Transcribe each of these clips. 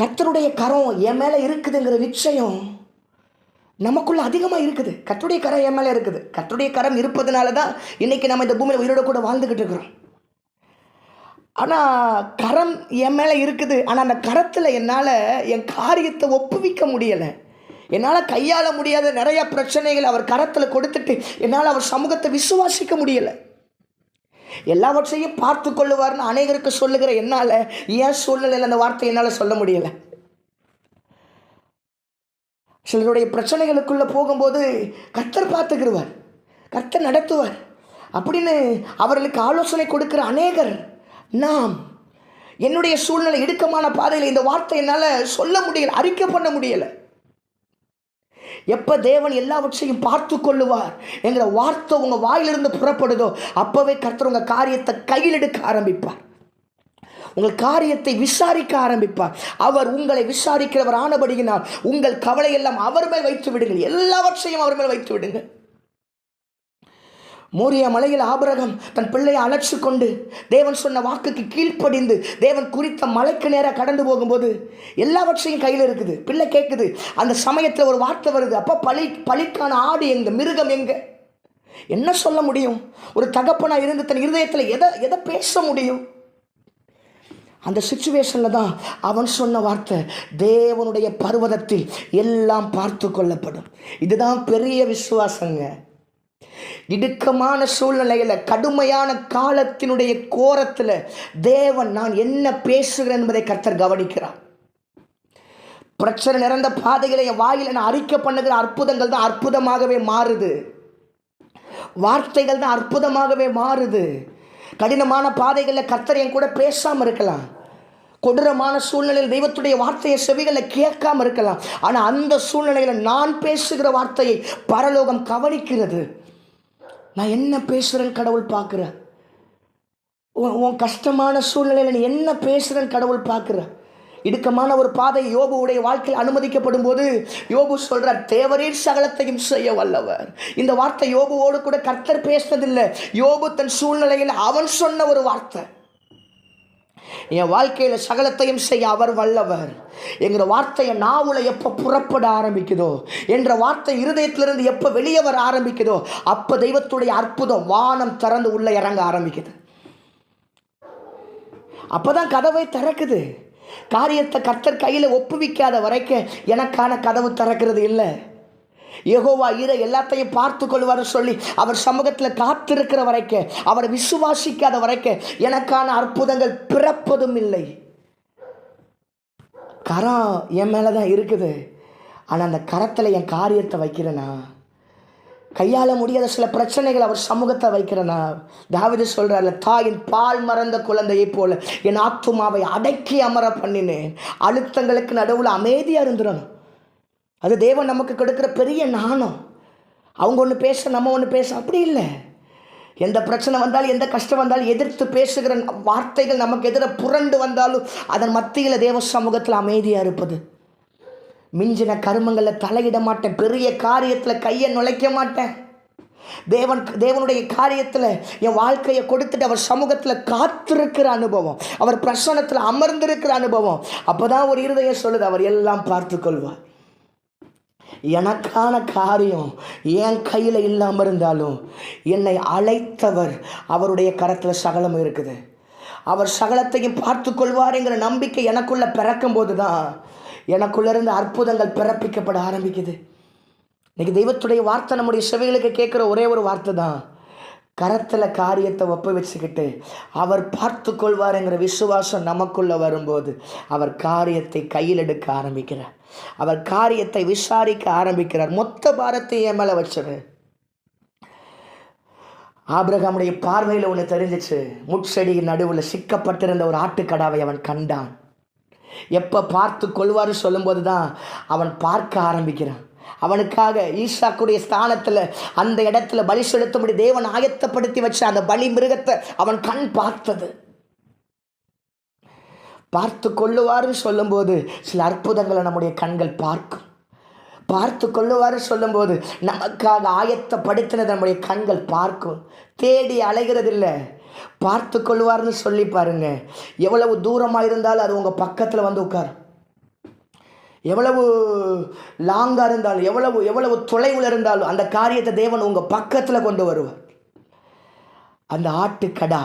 கத்தருடைய கரம் என் மேலே இருக்குதுங்கிற நிச்சயம் நமக்குள்ளே அதிகமாக இருக்குது. கர்த்தருடைய கரம் என் மேலே இருக்குது. கர்த்தருடைய கரம் இருப்பதுனால தான் இன்றைக்கி நம்ம இந்த பூமியில் உயிரோட கூட வாழ்ந்துக்கிட்டு இருக்கிறோம். ஆனால் கரம் என் மேலே இருக்குது. ஆனால் அந்த கரத்தில் என்னால் என் காரியத்தை ஒப்புவிக்க முடியலை. என்னால் கையாள முடியாத நிறையா பிரச்சனைகள் அவர் கரத்தில் கொடுத்துட்டு என்னால் அவர் சமூகத்தை விசுவாசிக்க முடியலை. எல்லாவற்றையும் பார்த்து கொள்ளுவார்னு அநேகருக்கு சொல்லுகிற என்னால் ஏன் சூழ்நிலையில் அந்த வார்த்தை என்னால் சொல்ல முடியலை? சிலருடைய பிரச்சனைகளுக்குள்ளே போகும்போது கர்த்தர் பார்த்துக்கிடுவார் கர்த்தர் நடத்துவார். அப்படின்னு அவர்களுக்கு ஆலோசனை கொடுக்கிற அநேகர் நாம் என்னுடைய சூழ்நிலை இடுக்கமான பாதையில் இந்த வார்த்தை என்னால் சொல்ல முடியலை அறிக்கை பண்ண முடியலை. எப்போ தேவன் எல்லாவற்றையும் பார்த்து கொள்ளுவார் என்கிற வார்த்தை உங்கள் வாயிலிருந்து புறப்படுதோ அப்போவே கர்த்தர் உங்கள் காரியத்தை கையில் எடுக்க ஆரம்பிப்பார். உங்கள் காரியத்தை விசாரிக்க ஆரம்பிப்பார். அவர் உங்களை விசாரிக்கிறவர் ஆனபடியினால் உங்கள் கவலையெல்லாம் அவர் மேல் வைத்து விடுங்கள். எல்லாவற்றையும் அவர் மேல் வைத்து விடுங்கள். மோரிய மலையில் ஆபரகம் தன் பிள்ளையை அழைச்சு கொண்டு தேவன் சொன்ன வாக்குக்கு கீழ்ப்படிந்து தேவன் குறித்த மலைக்கு நேராக கடந்து போகும்போது எல்லாவற்றையும் கையில் இருக்குது. பிள்ளை கேட்குது அந்த சமயத்தில் ஒரு வார்த்தை வருது. அப்போ பழி பழிக்கான ஆடு எங்க மிருகம் எங்க? என்ன சொல்ல முடியும்? ஒரு தகப்பனாக இருந்து தன் இருதயத்தில் எதை எதை பேச முடியும்? அந்த சுச்சுவேஷனில் தான் அவன் சொன்ன வார்த்தை தேவனுடைய பர்வதத்தில் எல்லாம் பார்த்து கொள்ளப்படும். இதுதான் பெரிய விசுவாசங்க. இடுக்கமான சூழ்நிலையில் கடுமையான காலத்தினுடைய கோரத்தில் தேவன் நான் என்ன பேசுகிறேன் என்பதை கர்த்தர் கவனிக்கிறார். பிரச்சனை நிறைந்த பாதைகளை என் வாயில் நான் அறிக்கை பண்ணுகிற அற்புதங்கள் தான் அற்புதமாகவே மாறுது. வார்த்தைகள் தான் அற்புதமாகவே மாறுது. கடினமான பாதைகளில் கர்த்தர் என் கூட பேசாமல் இருக்கலாம். கொடூரமான சூழ்நிலையில் தெய்வத்துடைய வார்த்தையை செவிகளை கேட்காம இருக்கலாம். ஆனால் அந்த சூழ்நிலையில் நான் பேசுகிற வார்த்தையை பரலோகம் கவனிக்கிறது. நான் என்ன பேசுகிறேன்னு கடவுள் பார்க்குற? உன் உன் கஷ்டமான சூழ்நிலையில் நீ என்ன பேசுகிறேன்னு கடவுள் பார்க்குற? இடுக்கமான ஒரு பாதை யோபுவுடைய வாழ்க்கையில் அனுமதிக்கப்படும் போது யோபு சொல்கிறார் தேவரீர் சகலத்தையும் செய்ய வல்லவர். இந்த வார்த்தை யோபுவோடு கூட கர்த்தர் பேசினதில்லை. யோபு தன் சூழ்நிலையில் அவன் சொன்ன ஒரு வார்த்தை. என் வாழ்க்கையில் சகலத்தையும் செய்ய அவர் வல்லவர். என்கிற வார்த்தையை நாவுல எப்போ புறப்பட ஆரம்பிக்குதோ என்ற வார்த்தை இருதயத்திலிருந்து எப்போ வெளியே வர ஆரம்பிக்குதோ அப்போ தெய்வத்துடைய அற்புதம் வானம் திறந்து உள்ள இறங்க ஆரம்பிக்குது. அப்பதான் கதவை திறக்குது. காரியத்தை கர்த்தர் கையில் ஒப்புவிக்காத வரைக்கும் எனக்கான கதவு திறக்கிறது இல்லை. யகோவா ஈர எல்லாத்தையும் பார்த்து கொள்வார் சொல்லி அவர் சமூகத்தில் காத்திருக்கிற வரைக்கும் அவரை விசுவாசிக்காத வரைக்கும் எனக்கான அற்புதங்கள் பிறப்பதும் இல்லை. கரம் என் மேலே தான் இருக்குது. ஆனால் அந்த கரத்தில் என் காரியத்தை வைக்கிறேனா? கையாள முடியாத சில பிரச்சனைகள் அவர் சமூகத்தை வைக்கிறனா? தாவிது சொல்கிறார்ல தாயின் பால் மறந்த குழந்தையைப் போல என் ஆத்துமாவை அடக்கி அமர பண்ணினேன். அழுத்தங்களுக்கு நடுவில் அமைதியாக இருந்துடணும் அது தேவன் நமக்கு கொடுக்குற பெரிய நாணம் அவங்க ஒன்று பேச நம்ம ஒன்று பேச அப்படி இல்லை. எந்த பிரச்சனை வந்தாலும் எந்த கஷ்டம் வந்தாலும் எதிர்த்து பேசுகிற வார்த்தைகள் நமக்கு எதிர புரண்டு வந்தாலும் அதன் மத்தியில் தேவ சமூகத்தில் அமைதியாக இருப்பது. மிஞ்சின கருமங்களில் தலையிட மாட்டேன் பெரிய காரியத்தில் கையை நுழைக்க மாட்டேன். தேவன் தேவனுடைய காரியத்தில் என் வாழ்க்கையை கொடுத்துட்டு அவர் சமூகத்தில் காத்திருக்கிற அனுபவம் அவர் பிரசனத்தில் அமர்ந்திருக்கிற அனுபவம். அப்போ தான் ஒரு இருதயம் சொல்லுது அவர் எல்லாம் பார்த்துக்கொள்வார். எனக்கான காரியம் என் கையில் இல்லாமல் இருந்தாலும் என்னை அழைத்தவர் அவருடைய கரத்தில் சகலம் இருக்குது. அவர் சகலத்தையும் பார்த்து கொள்வாருங்கிற நம்பிக்கை எனக்குள்ளே பிறக்கும் போது தான் எனக்குள்ளேருந்து அற்புதங்கள் பிறப்பிக்கப்பட ஆரம்பிக்குது. இன்றைக்கி தெய்வத்துடைய வார்த்தை நம்முடைய செவிகளுக்கு கேட்குற ஒரே ஒரு வார்த்தை தான் கரத்தில் காரியத்தை ஒப்ப வச்சுக்கிட்டு அவர் பார்த்து கொள்வாருங்கிற விசுவாசம் நமக்குள்ளே வரும்போது அவர் காரியத்தை கையில் எடுக்க ஆரம்பிக்கிறார். அவர் காரியத்தை விசாரிக்க ஆரம்பிக்கிறார். மொத்த பாரத்தை என் மேலே வச்சிரு. ஆபிரகாமுடைய பார்வையில் ஒன்று தெரிஞ்சிச்சு. முட்செடியின் நடுவில் சிக்கப்பட்டிருந்த ஒரு ஆட்டுக்கடாவை அவன் கண்டான். எப்போ பார்த்து கொள்வாரு சொல்லும்போது தான் அவன் பார்க்க ஆரம்பிக்கிறான். அவனுக்காக ஈஷாக்குடைய ஸ்தானத்தில் அந்த இடத்துல பலி செலுத்தும்படி தேவன் ஆயத்தப்படுத்தி வச்ச அந்த பலி மிருகத்தை அவன் கண் பார்த்தது. பார்த்து கொள்ளுவாருன்னு சொல்லும்போது சில அற்புதங்களை நம்முடைய கண்கள் பார்க்கும். பார்த்து கொள்ளுவார்னு சொல்லும்போது நமக்காக ஆயத்தப்படுத்தினது நம்முடைய கண்கள் பார்க்கும். தேடி அலைகிறதில்லை. பார்த்து கொள்வார்னு சொல்லி பாருங்க. எவ்வளவு தூரமாக இருந்தாலும் அது உங்கள் பக்கத்தில் வந்து உட்காரும். எவ்வளவு லாங்காக இருந்தாலும் எவ்வளவு எவ்வளவு தொலைவில் இருந்தாலும் அந்த காரியத்தை தேவன் உங்கள் பக்கத்தில் கொண்டு வருவார். அந்த ஆட்டுக்கடா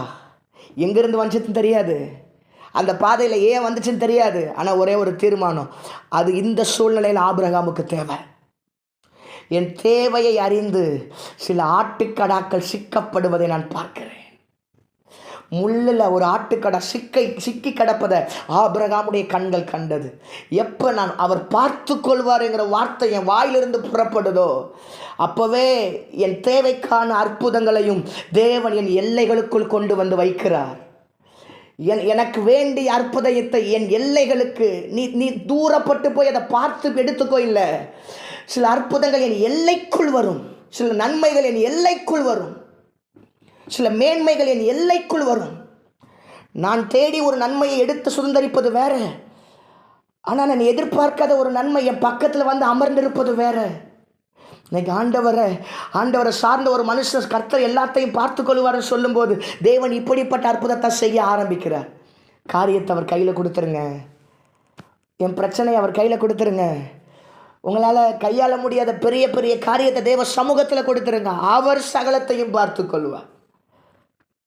எங்கேருந்து வந்துச்சுன்னு தெரியாது. அந்த பாதையில் ஏன் வந்துச்சுன்னு தெரியாது. ஆனால் ஒரே ஒரு தீர்மானம். அது இந்த சூழ்நிலையில் ஆபிரகாமுக்கு தேவை. என் தேவையை அறிந்து சில ஆட்டுக்கடாக்கள் சிக்கப்படுவதை நான் பார்க்கிறேன். முள்ளில் ஒரு ஆட்டுக்கடை சிக்கை சிக்கி கிடப்பதை ஆபிரகாமுடைய கண்கள் கண்டது. எப்போ நான் அவர் பார்த்து கொள்வாருங்கிற வார்த்தை என் வாயிலிருந்து புறப்படுதோ அப்போவே என் தேவைக்கான அற்புதங்களையும் தேவன் என் எல்லைகளுக்குள் கொண்டு வந்து வைக்கிறார். என் எனக்கு வேண்டிய அற்புதயத்தை என் எல்லைகளுக்கு நீ நீ தூரப்பட்டு போய் அதை பார்த்து எடுத்துக்கோ இல்லை. சில அற்புதங்கள் என் எல்லைக்குள் வரும். சில நன்மைகள் என் எல்லைக்குள் வரும். சில மேன்மைகள் என் எல்லைக்குள் வரும். நான் தேடி ஒரு நன்மையை எடுத்து சுதந்திரிப்பது வேற. ஆனால் நான் எதிர்பார்க்காத ஒரு நன்மை என் பக்கத்தில் வந்து அமர்ந்திருப்பது வேற. இன்னைக்கு ஆண்டவரை ஆண்டவரை சார்ந்த ஒரு மனுஷன் கர்த்தர் எல்லாத்தையும் பார்த்து கொள்வார்னு சொல்லும்போது தேவன் இப்படிப்பட்ட அற்புதத்தை செய்ய ஆரம்பிக்கிறார். காரியத்தை அவர் கையில் கொடுத்துருங்க. என் பிரச்சனையை அவர் கையில் கொடுத்துருங்க. உங்களால் கையாள முடியாத பெரிய பெரிய காரியத்தை தேவ சமூகத்தில் கொடுத்துருங்க. அவர் சகலத்தையும் பார்த்து கொள்வார்.